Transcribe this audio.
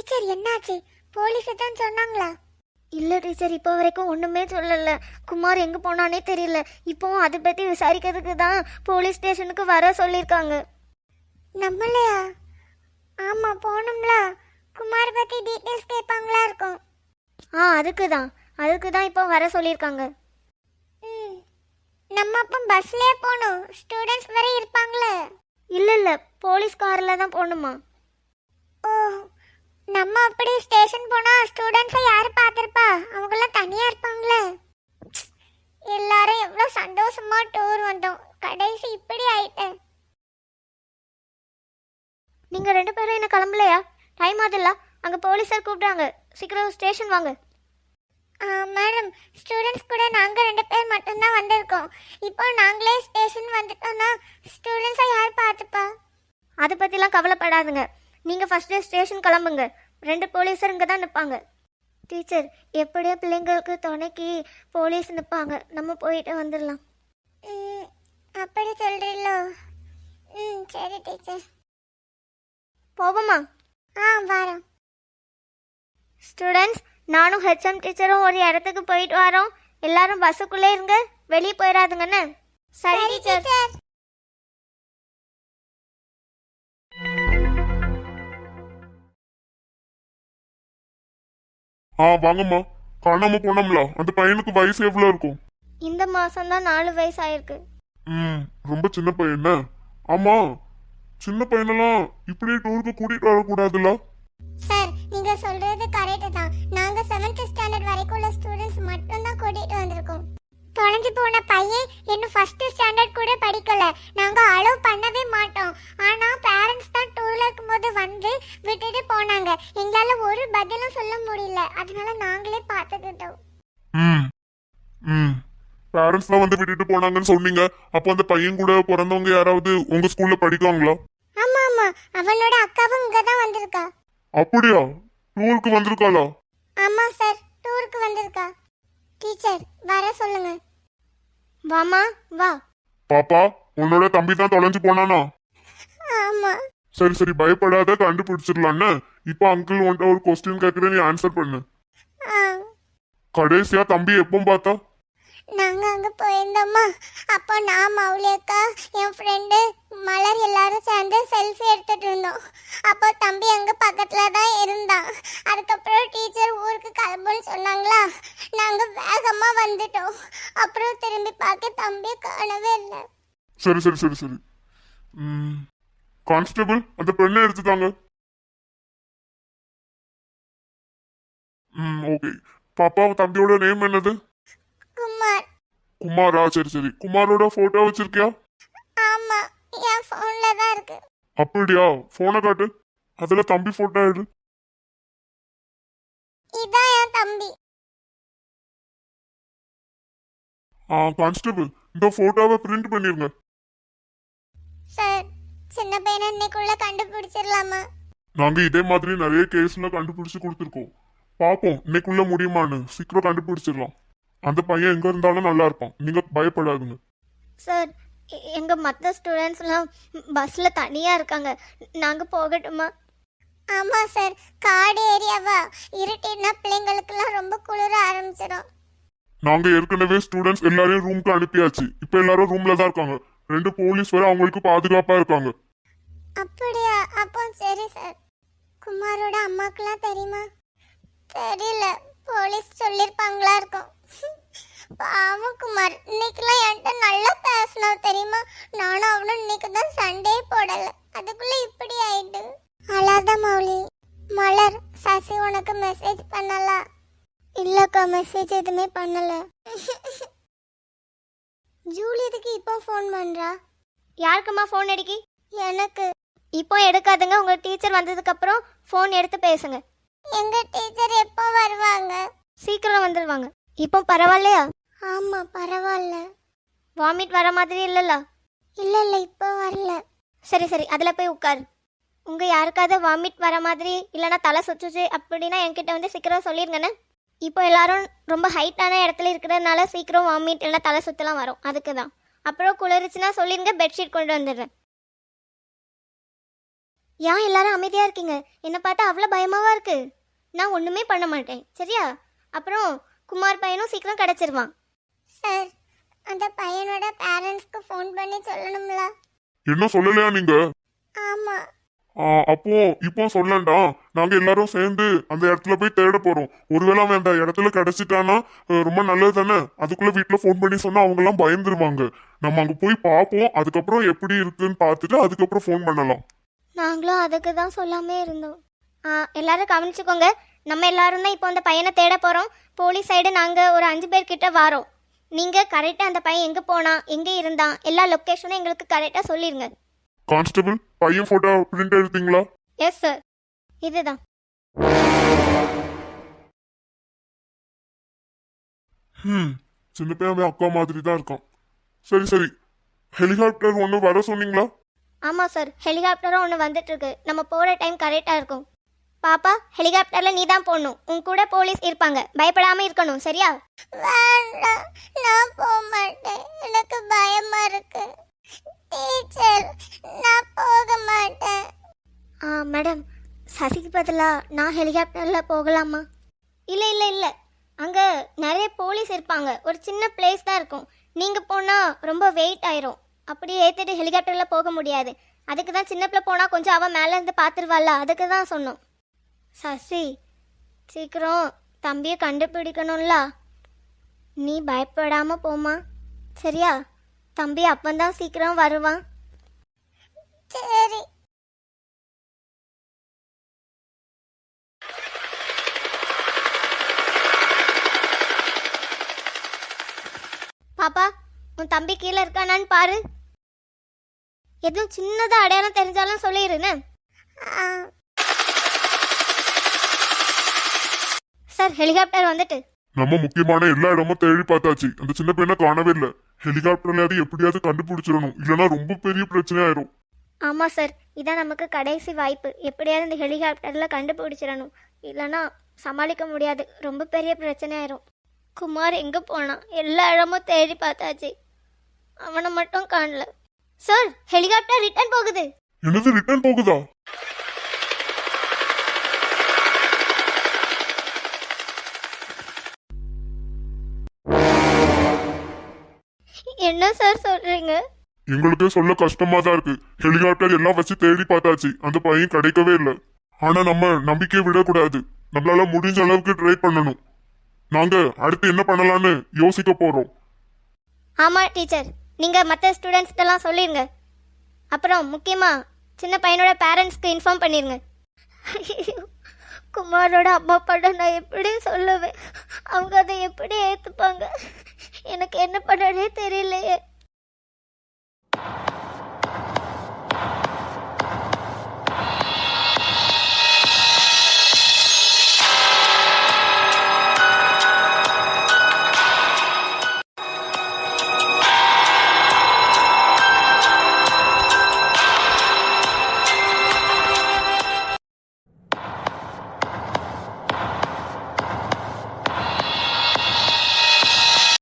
Teacher என்னாச்சு? Police தான் சொன்னாங்களா? இல்லை டீச்சர் இப்போ வரைக்கும் ஒன்றுமே சொல்லலை. குமார் எங்கே போனானே தெரியல. இப்போவும் அதை பற்றி விசாரிக்கிறதுக்கு தான் போலீஸ் ஸ்டேஷனுக்கு வர சொல்லியிருக்காங்க. நம்மளையா? ஆமா போகணும்ல குமார் பத்தி டீட்டெயில்ஸ் கேட்பாங்களா இருக்கும். ஆ அதுக்கு தான். அதுக்கு தான் இப்போ வர சொல்லியிருக்காங்க. ம். நம்ம அப்போ பஸ்லயே போகணும் ஸ்டூடெண்ட்ஸ் வரை இருப்பாங்களே. இல்லை இல்லை. போலீஸ் காரில் தான் போகணுமா? ஓ நம்ம அப்படி ஸ்டேஷன் போனா ஸ்டூடெண்ட்ஸை யாரு பார்த்திருப்பா? அவங்கெல்லாம் தனியா இருப்பாங்களே. எல்லாரும் எவ்வளோ சந்தோஷமா டூர் வந்தோம். கடைசி இப்படி ஆயிட்டேன். நீங்கள் ரெண்டு பேரும் என்ன கிளம்பலையா? டைம் ஆகுதுல்ல அங்கே போலீஸார் கூப்பிட்றாங்க. சீக்கிரம் ஸ்டேஷன் வாங்க. மேடம் ஸ்டூடெண்ட்ஸ் கூட நாங்கள் ரெண்டு பேர் மட்டும்தான் வந்திருக்கோம். இப்போ நாங்களே ஸ்டேஷன் வந்துட்டோம்னா ஸ்டூடெண்ட்ஸை யார் பார்த்துப்பா? அதை பற்றிலாம் கவலைப்படாதுங்க. நீங்கள் ஃபஸ்ட்டு ஸ்டேஷன் கிளம்புங்க. ரெண்டு போலீஸர் இங்கே தான் நிற்பாங்க டீச்சர் எப்படியோ பிள்ளைங்களுக்கு துணைக்கு போலீஸ் நிற்பாங்க நம்ம போயிட்டு வந்துடலாம். அப்படி சொல்றீங்களோ? ம் சரி டீச்சர் போவோமா? ஆ வரோம். ஸ்டூடெண்ட்ஸ் நானும் ஹெச்எம் டீச்சரும் ஒரு இடத்துக்கு போயிட்டு வரோம். எல்லாரும் பஸ்ஸுக்குள்ளே இருங்க. வெளியே போயிடாதுங்கன்னு. சரி டீச்சர் ஆ வாங்கம்மா. காணாம போனோம்ல. அந்த பையனுக்கு வயசு எவ்வளவு இருக்கும்? இந்த மாதம் தான் நாலு வயசு ஆயிருக்கு ம் ரொம்ப சின்ன பையன் ஆமா. சின்ன பையனெல்லாம் இப்படியே டூருக்கு கூட்டிட்டு வரக்கூடாதுல்ல? சார் நீங்க சொல்றது கரெக்ட் தான். நாங்க செவன்த் ஸ்டாண்டர்ட் வரைக்கும் உள்ள போன பையன் இன்னும் ஃபர்ஸ்ட் ஸ்டாண்டர்ட் கூட படிக்கல. நாங்க அலோவ் பண்ணவே மாட்டோம். ஆனா பேரண்ட்ஸ் தான் டூர்ல இருக்கும்போது வந்து விட்டுட்டு போனாங்க. எங்களால ஒரு பதிலும் சொல்ல முடியல. அதனால நாங்களே பார்த்துக்கிட்டோம். ம். ம். பேரண்ட்ஸ் தான் வந்து விட்டுட்டு போனாங்கன்னு சொன்னீங்க. அப்போ அந்த பையன் கூட பிறந்தவங்க யாராவது உங்க ஸ்கூல்ல படிக்காங்களா ஆமா ஆமா. அவனோட அக்காவும் இங்க தான் வந்திருக்கா. அப்படியா? டூருக்கு வந்திருக்காளா? ஆமா சார் டூருக்கு வந்திருக்கா. டீச்சர் வர சொல்லுங்க. வாமா வா. பாப்பா உன்னோட தம்பி தான் தொலைஞ்சு போனானா? ஆமா. சரி சரி பயப்படாத கண்டுபிடிச்சிடலான்னு. இப்போ அங்கிள் உன்ட்ட ஒரு கொஸ்டின் கேட்குறேன் நீ ஆன்சர் பண்ணு. கடைசியா தம்பி எப்போ பார்த்தா? நாங்கள் அங்கே போயிருந்தோமா அப்போ நான் மௌலியக்கா என் ஃப்ரெண்டு மலர் எல்லாரும் சேர்ந்து செல்ஃபி எடுத்துட்டு இருந்தோம். அப்போ தம்பி அங்கே பக்கத்தில் தான் இருந்தான். அதுக்கப்புறம் டீச்சர் ஊருக்கு கிளம்புன்னு சொன்னாங்களா? நாங்கள் வேகமாக வந்துட்டோம். அப்புறம் திரும்பி பார்க்க தம்பியை காணவே இல்லை. சரி சரி சரி சரி. ம். கான்ஸ்டபிள் அந்த பெண்ணை எடுத்துட்டாங்க ம் ஓகே பாப்பா தம்பியோட நேம் என்னது? குமாரா சரி சரி. குமாரோட போட்டோ வச்சிருக்கியா? ஆமா என் போன்ல தான் இருக்கு. அப்படியா? போனை காட்டு. அதுல தம்பி போட்டோ எடு. இதான் என் தம்பி. ஆ கான்ஸ்டபிள் இந்த போட்டோவை பிரிண்ட் பண்ணிருங்க. சார் சின்ன பையனை இன்னைக்குள்ள கண்டுபிடிச்சிடலாமா? நாங்க இதே மாதிரி நிறைய கேஸ்ல கண்டுபிடிச்சு கொடுத்துருக்கோம். பாப்போம் இன்னைக்குள்ள முடியுமான்னு. சீக்கிரம் கண்டுபிடிச்சிடலாம். அந்த பையன் எங்க இருந்தாலும் நல்லா இருப்பான். நீங்க பயப்படாதுங்க. சார் எங்க மற்ற ஸ்டூடெண்ட்ஸ்லாம் பஸ்ஸில் தனியாக இருக்காங்க. நாங்கள் போகட்டுமா? ஆமா சார். காடு ஏரியாவா? இருட்டினா பிள்ளைங்களுக்குலாம் ரொம்ப குளிர ஆரம்பிச்சிடும். நாங்க ஏற்கனவே ஸ்டூடெண்ட்ஸ் எல்லாரையும் ரூம்க்கு அனுப்பியாச்சு. இப்ப எல்லாரும் ரூம்ல தான் இருக்காங்க. ரெண்டு போலீஸ் வரை அவங்களுக்கு பாதுகாப்பா இருக்காங்க. அப்படியா? அப்போ சரி சார். குமாரோட அம்மாக்கெல்லாம் தெரியுமா? தெரியல. போலீஸ் சொல்லியிருப்பாங்களா இருக்கும். பாவம் குமார் இன்னைக்கெல்லாம் என்கிட்ட நல்லா பேசினோம் தெரியுமா? நானும் அவனும் இன்னைக்கு தான் சண்டே போடல. அதுக்குள்ள இப்படி ஆயிட்டு. அழாத மௌலி மலர் சசி உனக்கு மெசேஜ் பண்ணலா? இல்லக்கா மெசேஜ் எதுவுமே பண்ணல. ஜூலி எதுக்கு இப்போ ஃபோன் பண்றா? யாருக்குமா ஃபோன் அடிக்கி? எனக்கு. இப்போ எடுக்காதுங்க உங்கள் டீச்சர் வந்ததுக்கப்புறம் ஃபோன் எடுத்து பேசுங்க. எங்க டீச்சர் எப்போ இப்போ பரவாயில்லையா? ஆமா பரவாயில்ல. வாமிட் வர மாதிரி இல்லைல்ல? இல்ல இல்ல இப்போ வரல. சரி சரி அதில் போய் உட்காரு. உங்கள் யாருக்காவது வாமிட் வர மாதிரி இல்லைன்னா தலை சுற்றுச்சு அப்படின்னா என்கிட்ட வந்து சீக்கிரம் சொல்லிருங்கண்ணே. இப்போ எல்லாரும் ரொம்ப ஹைட்டான இடத்துல இருக்கிறதுனால சீக்கிரம் வாமிட் இல்லைன்னா தலை சுத்தலாம் வரும். அதுக்கு தான். அப்புறம் குளிருச்சுன்னா சொல்லிருங்க பெட்ஷீட் கொண்டு வந்துடுறேன். ஏன் எல்லாரும் அமைதியாக இருக்கீங்க? என்னை பார்த்தா அவ்வளோ பயமாவா இருக்கு? நான் ஒன்றுமே பண்ண மாட்டேன். சரியா? அப்புறம் குமார் பையனும் சீக்கிரம் கிடச்சிருவான். சார் அந்த பையனோட பேரண்ட்ஸ்க்கு ஃபோன் பண்ணி சொல்லணும்ல? என்ன சொல்லலையா நீங்க? ஆமா. ஆ, அப்போ இப்போ சொல்லண்டா? நாங்க எல்லாரும் சேர்ந்து அந்த இடத்துல போய் தேட போறோம். ஒருவேளை அவன் அந்த இடத்துல கிடைச்சிட்டானா அஹ், ரொம்ப நல்லது தானே? அதுக்குள்ள வீட்டுல ஃபோன் பண்ணி சொன்னா அவங்க எல்லாம் பயந்துருவாங்க. நம்ம அங்க போய் பார்ப்போம். அதுக்கப்புறம் எப்படி இருக்குன்னு பார்த்துட்டு அதுக்கப்புறம் ஃபோன் பண்ணலாம். நாங்களும் அதுக்கு தான் சொல்லாமே இருந்தோம். ஆ எல்லாரும் கவனிச்சுக்கோங்க. நம்ம எல்லாரும் தான் இப்போ அந்த பையனை தேட போகிறோம் போலீஸ் சைடு நாங்கள் ஒரு அஞ்சு பேர் கிட்ட வாரோம். நீங்கள் கரெக்டாக அந்த பையன் எங்கே போனான் எங்கே இருந்தான் எல்லா லொக்கேஷனும் எங்களுக்கு கரெக்டாக சொல்லிடுங்க கான்ஸ்டபிள் பையன் போட்டோ பிரிண்ட் எடுத்தீங்களா? எஸ் சார் இதுதான். ம் சின்ன பையன் அவன் அக்கா மாதிரி தான் இருக்கான். சரி சரி. ஹெலிகாப்டர் ஒன்று வர சொன்னீங்களா? ஆமாம் சார் ஹெலிகாப்டரும் ஒன்று வந்துட்டு இருக்கு. நம்ம போகிற டைம் கரெக்டாக இருக்கும். பாப்பா ஹெலிகாப்டரில் நீ தான் போடணும். உன் கூட போலீஸ் இருப்பாங்க. பயப்படாமல் இருக்கணும் சரியா? வேண்டாம் நான் போக மாட்டேன் எனக்கு பயமா இருக்கு. டீச்சர் நான் போக மாட்டேன் ஆ மேடம். சசிக்கு பதிலாக நான் ஹெலிகாப்டரில் போகலாமா? இல்லை இல்லை இல்லை. அங்கே நிறைய போலீஸ் இருப்பாங்க. ஒரு சின்ன பிளேஸ் தான் இருக்கும். நீங்கள் போனால் ரொம்ப வெயிட் ஆயிரும். அப்படியே ஏற்றிட்டு ஹெலிகாப்டரில் போக முடியாது. அதுக்கு தான் சின்ன பிள்ளை போனால் கொஞ்சம் அவன் மேலே இருந்து பார்த்துருவாள்ல அதுக்கு தான் சொன்னோம். சசி சீக்கிரம் தம்பியை கண்டுபிடிக்கணும்ல. நீ பயப்படாமல் போமா சரியா? தம்பி அப்பந்தான் சீக்கிரம் வருவான். சரி. பாப்பா உன் தம்பி கீழே இருக்கானான்னு பாரு. எதுவும் சின்னதா அடையாளம் தெரிஞ்சாலும் சொல்லிடுன்னு ஆ, சார் ஹெலிகாப்டர் வந்துட்டு. நம்ம முக்கியமான எல்லா இடமும் தேடி பார்த்தாச்சு. அந்த சின்ன பையனை காணவே இல்லை. ஹெலிகாப்டர்லயாவது எப்படியாவது கண்டுபிடிச்சிடணும். இல்லைன்னா ரொம்ப பெரிய பிரச்சனை ஆயிரும். ஆமாம் சார். இதான் நமக்கு கடைசி வாய்ப்பு. எப்படியாவது இந்த ஹெலிகாப்டரில் கண்டுபிடிச்சிடணும். இல்லைன்னா சமாளிக்க முடியாது. ரொம்ப பெரிய பிரச்சனை ஆயிரும். குமார் எங்கே போனான்? எல்லா இடமும் தேடி பார்த்தாச்சு. அவனை மட்டும் காணல. சார் ஹெலிகாப்டர் ரிட்டர்ன் போகுது. என்னது ரிட்டர்ன் போகுதா? என்ன சார் சொல்கிறீங்க எங்களுக்கே சொல்ல கஷ்டமா தான் இருக்கு. ஹெலிகாப்டர் எல்லாம் வச்சு தேடி பார்த்தாச்சு. அந்த பையன் கிடைக்கவே இல்லை. ஆனா நம்ம நம்பிக்கையை விடக்கூடாது. நம்மளால முடிஞ்ச அளவுக்கு ட்ரை பண்ணணும். நாங்க அடுத்து என்ன பண்ணலாம்னு யோசிக்க போறோம். ஆமாம் டீச்சர் நீங்கள் மற்ற ஸ்டூடெண்ட்ஸ்கிட்டலாம் சொல்லிடுங்க அப்புறம் முக்கியமாக சின்ன பையனோட பேரண்ட்ஸ்க்கு இன்ஃபார்ம் பண்ணிடுங்க குமாரோட அம்மா அப்பாட்ட நான் எப்படி சொல்லுவேன்.